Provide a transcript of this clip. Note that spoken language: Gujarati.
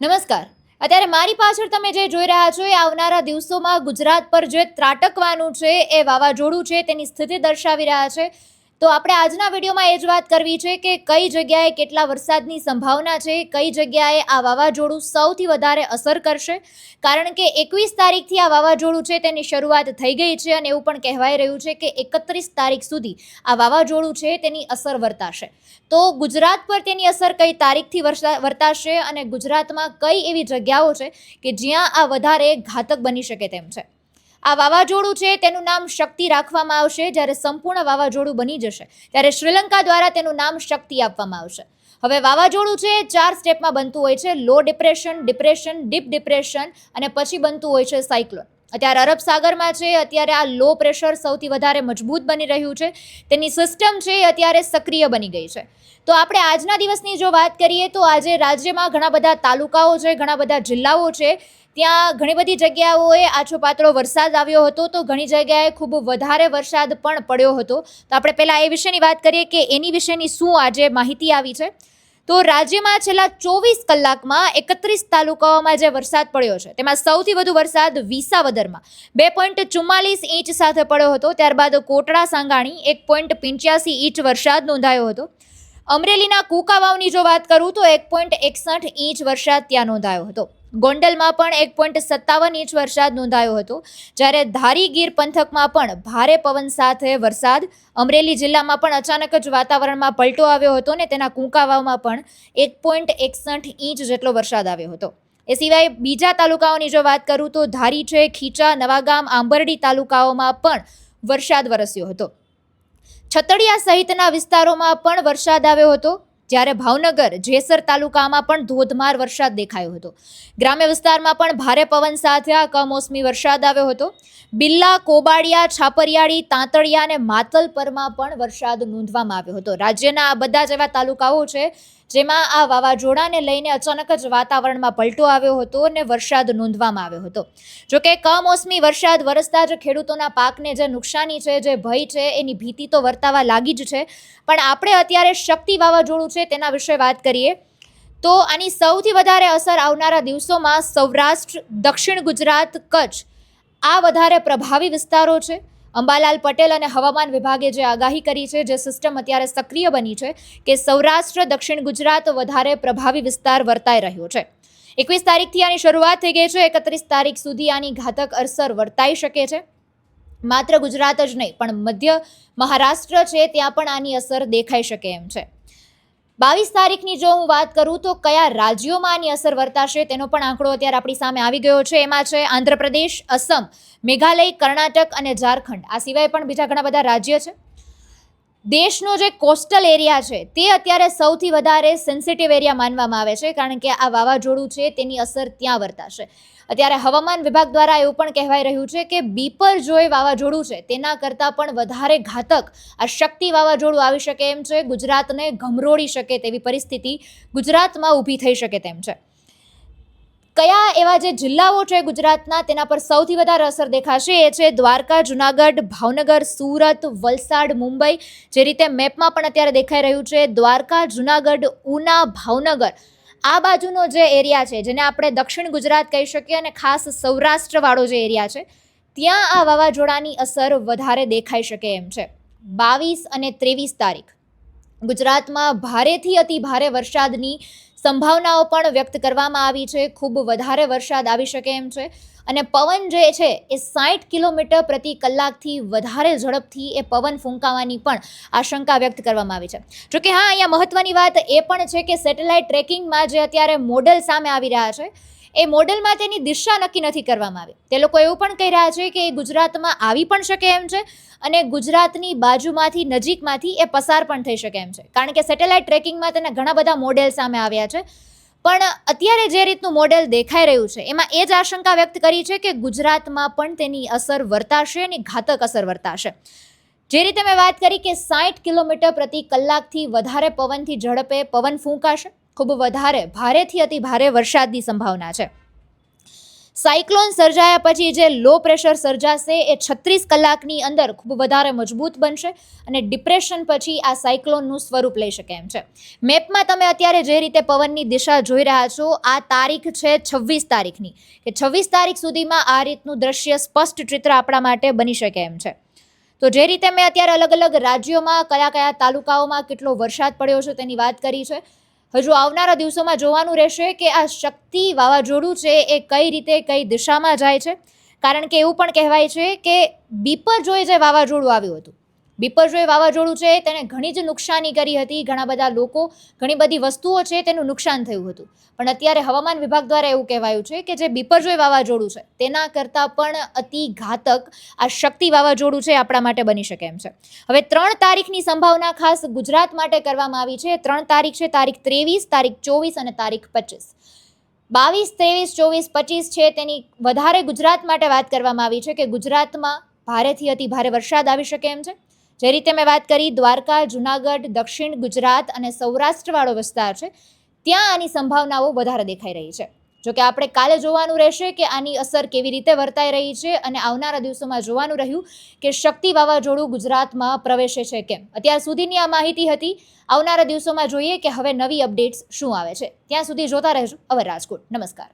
નમસ્કાર. અત્યારે મારી પાછળ તમે જે જોઈ રહ્યા છો એ આવનારા દિવસોમાં ગુજરાત પર જે ત્રાટકવાનું છે એ વાવાઝોડું છે તેની સ્થિતિ દર્શાવી રહ્યા છે. તો આપણે આજના વિડીયોમાં એ જ વાત કરવી છે કે કઈ જગ્યાએ કેટલા વરસાદની સંભાવના છે, કઈ જગ્યાએ આ વાવાઝોડું સૌથી વધારે અસર કરશે. કારણ કે એકવીસ તારીખથી આ વાવાઝોડું છે તેની શરૂઆત થઈ ગઈ છે અને એવું પણ કહેવાય રહ્યું છે કે એકત્રીસ તારીખ સુધી આ વાવાઝોડું છે તેની અસર વર્તાશે. તો ગુજરાત પર તેની અસર કઈ તારીખથી વર્તાશે અને ગુજરાતમાં કઈ એવી જગ્યાઓ છે કે જ્યાં આ વધારે ઘાતક બની શકે તેમ છે? આ વાવાઝોડું છે, તેનું નામ શક્તિ રાખવામાં આવશે. જ્યારે સંપૂર્ણ વાવાઝોડું બની જશે, ત્યારે શ્રીલંકા દ્વારા તેનું નામ શક્તિ આપવામાં આવશે. હવે વાવાઝોડું છે, ચાર સ્ટેપમાં બનતું હોય છે. Low depression depression, deep depression અને પછી બનતું હોય છે સાયક્લોન. અત્યારે અરબ સાગરમાં છે, અત્યારે આ લો પ્રેશર સૌથી વધારે મજબૂત બની રહ્યું છે. તેની સિસ્ટમ છે, એ અત્યારે સક્રિય બની ગઈ છે. તો આપણે આજના દિવસની જો વાત કરીએ તો આજે રાજ્યમાં ઘણા બધા તાલુકાઓ છે, ઘણા બધા જિલ્લાઓ છે. ત્યાં ઘણી બધી જગ્યાઓએ આછો પાતળો વરસાદ આવ્યો હતો તો ઘણી જગ્યાએ ખૂબ વધારે વરસાદ પણ પડ્યો હતો. તો આપણે પહેલાં એ વિશેની વાત કરીએ કે એની વિશેની શું આજે માહિતી આવી છે? તો રાજ્યમાં છેલ્લા ચોવીસ કલાકમાં એકત્રીસ તાલુકાઓમાં જે વરસાદ પડ્યો છે, તેમાં સૌથી વધુ વરસાદ વિસાવદરમાં બે પોઈન્ટ ચુમ્માલીસ ઇંચ સાથે પડ્યો હતો. ત્યારબાદ કોટડા, સાંગાણી એક પોઈન્ટ પંચ્યાસી ઇંચ વરસાદ નોંધાયો હતો. અમરેલીના કુકાવાવની જો વાત કરું તો એક પોઈન્ટ એકસઠ ઇંચ વરસાદ ત્યાં નોંધાયો હતો. ગોંડલમાં પણ એક પોઈન્ટ સત્તાવન ઇંચ વરસાદ નોંધાયો હતો. જ્યારે ધારી ગીર પંથકમાં પણ ભારે પવન સાથે વરસાદ અમરેલી જિલ્લામાં પણ અચાનક જ વાતાવરણમાં પલટો આવ્યો હતો ને તેના કુંકાવાવમાં પણ એક પોઈન્ટ એકસઠ ઇંચ જેટલો વરસાદ આવ્યો હતો. એ સિવાય બીજા તાલુકાઓની જો વાત કરું તો ધારી છે, ખીચા, નવાગામ, આંબરડી તાલુકાઓમાં પણ વરસાદ વરસ્યો હતો. છતડિયા સહિતના વિસ્તારોમાં પણ વરસાદ આવ્યો હતો. જ્યારે ભાવનગર, જેસર તાલુકામાં પણ ધોધમાર વરસાદ દેખાયો હતો. ગ્રામ્ય વિસ્તારમાં પણ ભારે પવન સાથે આ કમોસમી વરસાદ આવ્યો હતો. બિલ્લા, કોબાડિયા, છાપરિયાળી, તાંતળિયા અને માતલપરમાં પણ વરસાદ નોંધવામાં આવ્યો હતો. રાજ્યના આ બધા જ એવા તાલુકાઓ છે જેમાં આ વાવાઝોડાને લઈને અચાનક જ વાતાવરણમાં પલટો આવ્યો હતો અને વરસાદ નોંધવામાં આવ્યો હતો. જોકે કમોસમી વરસાદ વરસતા જ ખેડૂતોના પાકને જે નુકસાની છે, જે ભય છે, એની ભીતિ તો વર્તાવા લાગી જ છે. પણ આપણે અત્યારે શક્તિ વાવાઝોડું છે તેના વિશે વાત કરીએ તો આની સૌથી વધારે અસર આવનારા દિવસોમાં સૌરાષ્ટ્ર, દક્ષિણ ગુજરાત, કચ્છ આ વધારે પ્રભાવી વિસ્તારો છે. અંબાલાલ પટેલ અને હવામાન વિભાગે જે આગાહી કરી છે, જે સિસ્ટમ અત્યારે સક્રિય બની છે કે સૌરાષ્ટ્ર, દક્ષિણ ગુજરાત વધારે પ્રભાવી વિસ્તાર વર્તાઈ રહ્યો છે. એકવીસ તારીખથી આની શરૂઆત થઈ ગઈ છે, એકત્રીસ તારીખ સુધી આની ઘાતક અસર વર્તાઈ શકે છે. માત્ર ગુજરાત જ નહીં, પણ મધ્ય મહારાષ્ટ્ર છે, ત્યાં પણ આની અસર દેખાઈ શકે એમ છે. બાવીસ તારીખની જો હું વાત કરું તો કયા રાજ્યોમાં આની અસર વર્તાશે તેનો પણ આંકડો અત્યારે આપણી સામે આવી ગયો છે. એમાં છે આંધ્રપ્રદેશ, અસમ, મેઘાલય, કર્ણાટક અને ઝારખંડ. આ સિવાય પણ બીજા ઘણા બધા રાજ્ય છે? દેશનો જે કોસ્ટલ એરિયા છે, તે અત્યારે સૌથી વધારે સેન્સિટિવ એરિયા માનવામાં આવે છે, કારણ કે આ વાવાઝોડું છે, તેની અસર ત્યાં વર્તાશે. અત્યારે હવામાન વિભાગ દ્વારા એવું પણ કહેવાઈ રહ્યું છે કે બીપર જો એ વાવાઝોડું છે, તેના કરતાં પણ વધારે ઘાતક આ શક્તિ વાવાઝોડું આવી શકે એમ છે, ગુજરાતને ગમરોળી શકે તેવી પરિસ્થિતિ ગુજરાતમાં ઊભી થઈ શકે તેમ છે. કયા એવા જે જિલ્લાઓ છે ગુજરાતના, તેના પર સૌથી વધારે અસર દેખાશે એ છે દ્વારકા, જુનાગઢ, ભાવનગર, સુરત, વલસાડ, મુંબઈ. જે રીતે મેપમાં પણ અત્યારે દેખાઈ રહ્યું છે, દ્વારકા, જુનાગઢ, ઉના, ભાવનગર. આ બાજુનો જે એરિયા છે, જેને આપણે દક્ષિણ ગુજરાત કહી શકીએ અને ખાસ સૌરાષ્ટ્રવાળો જે એરિયા છે, ત્યાં આ વાવાઝોડાની અસર વધારે દેખાઈ શકે એમ છે. બાવીસ અને ત્રેવીસ તારીખ. ગુજરાતમાં ભારેથી અતિ ભારે વરસાદની સંભાવનાઓ પણ વ્યક્ત કરવામાં આવી છે. ખૂબ વધારે વરસાદ આવી શકે એમ છે. અને પવન જે છે એ સાઠ કિલોમીટર પ્રતિ કલાકથી વધારે ઝડપથી એ પવન ફૂંકાવાની પણ આશંકા વ્યક્ત કરવામાં આવી છે. જોકે હા, અહીંયા મહત્વની વાત એ પણ છે કે સેટેલાઇટ ટ્રેકિંગમાં જે અત્યારે મોડલ સામે આવી રહ્યા છે એ મોડેલમાં તેની દિશા નક્કી નથી કરવામાં આવી. તે લોકો એવું પણ કહી રહ્યા છે કે એ ગુજરાતમાં આવી પણ શકે એમ છે અને ગુજરાતની બાજુમાંથી નજીકમાંથી એ પસાર પણ થઈ શકે એમ છે. કારણ કે સેટેલાઇટ ટ્રેકિંગમાં તેના ઘણા બધા મોડેલ સામે આવ્યા છે. પણ અત્યારે જે રીતનું મોડેલ દેખાઈ રહ્યું છે, એમાં એ જ આશંકા વ્યક્ત કરી છે કે ગુજરાતમાં પણ તેની અસર વર્તાશે અને ઘાતક અસર વર્તાશે. જે રીતે મેં વાત કરી કે સાઠ કિલોમીટર પ્રતિ કલાકથી વધારે પવનથી ઝડપે પવન ફૂંકાશે ખૂબ વધારે ભારેથી અતિ ભારે વરસાદની સંભાવના છે. સાયક્લોન સર્જાયા પછી જે લો પ્રેશર સર્જાશે એ છત્રીસ કલાકની અંદર ખૂબ વધારે મજબૂત બનશે અને ડિપ્રેશન પછી આ સાયક્લોનનું સ્વરૂપ લઈ શકે એમ છે. મેપમાં તમે અત્યારે જે રીતે પવનની દિશા જોઈ રહ્યા છો, આ તારીખ છે છવ્વીસ તારીખની. કે છવ્વીસ તારીખ સુધીમાં આ રીતનું દ્રશ્ય સ્પષ્ટ ચિત્ર આપણા માટે બની શકે એમ છે. તો જે રીતે મેં અત્યારે અલગ અલગ રાજ્યોમાં, કયા કયા તાલુકાઓમાં કેટલો વરસાદ પડ્યો છે તેની વાત કરી છે. હજુ આવનારા દિવસોમાં જોવાનું રહેશે કે આ શક્તિ વાવાઝોડું છે એ કઈ રીતે, કઈ દિશામાં જાય છે. કારણ કે એવું પણ કહેવાય છે કે બીપરજોય જે વાવાઝોડું આવ્યું હતું બીપરજોય વાવાઝોડું છે તેણે ઘણી જ નુકસાની કરી હતી. ઘણા બધા લોકો, ઘણી બધી વસ્તુઓ છે, તેનું નુકસાન થયું હતું. પણ અત્યારે હવામાન વિભાગ દ્વારા એવું કહેવાયું છે કે જે બીપરજોય વાવાઝોડું છે, તેના કરતાં પણ અતિ ઘાતક આ શક્તિ વાવાઝોડું છે, આપણા માટે બની શકે એમ છે. હવે ત્રણ તારીખની સંભાવના ખાસ ગુજરાત માટે કરવામાં આવી છે. ત્રણ તારીખ છે, તારીખ ત્રેવીસ, તારીખ ચોવીસ અને તારીખ પચીસ. બાવીસ, ત્રેવીસ, ચોવીસ, પચીસ છે, તેની વધારે ગુજરાત માટે વાત કરવામાં આવી છે કે ગુજરાતમાં ભારેથી અતિ ભારે વરસાદ આવી શકે એમ છે. જે રીતે મેં વાત કરી, દ્વારકા, જુનાગઢ, દક્ષિણ ગુજરાત અને સૌરાષ્ટ્રવાળો વિસ્તાર છે, ત્યાં આની સંભાવનાઓ વધારે દેખાઈ રહી છે. જોકે આપણે કાલે જોવાનું રહેશે કે આની અસર કેવી રીતે વર્તાઈ રહી છે અને આવનારા દિવસોમાં જોવાનું રહ્યું કે શક્તિ વાવાઝોડું ગુજરાતમાં પ્રવેશે છે કેમ? અત્યાર સુધીની આ માહિતી હતી. આવનારા દિવસોમાં જોઈએ કે હવે નવી અપડેટ્સ શું આવે છે. ત્યાં સુધી જોતા રહેજો. અવર રાજકોટ. નમસ્કાર.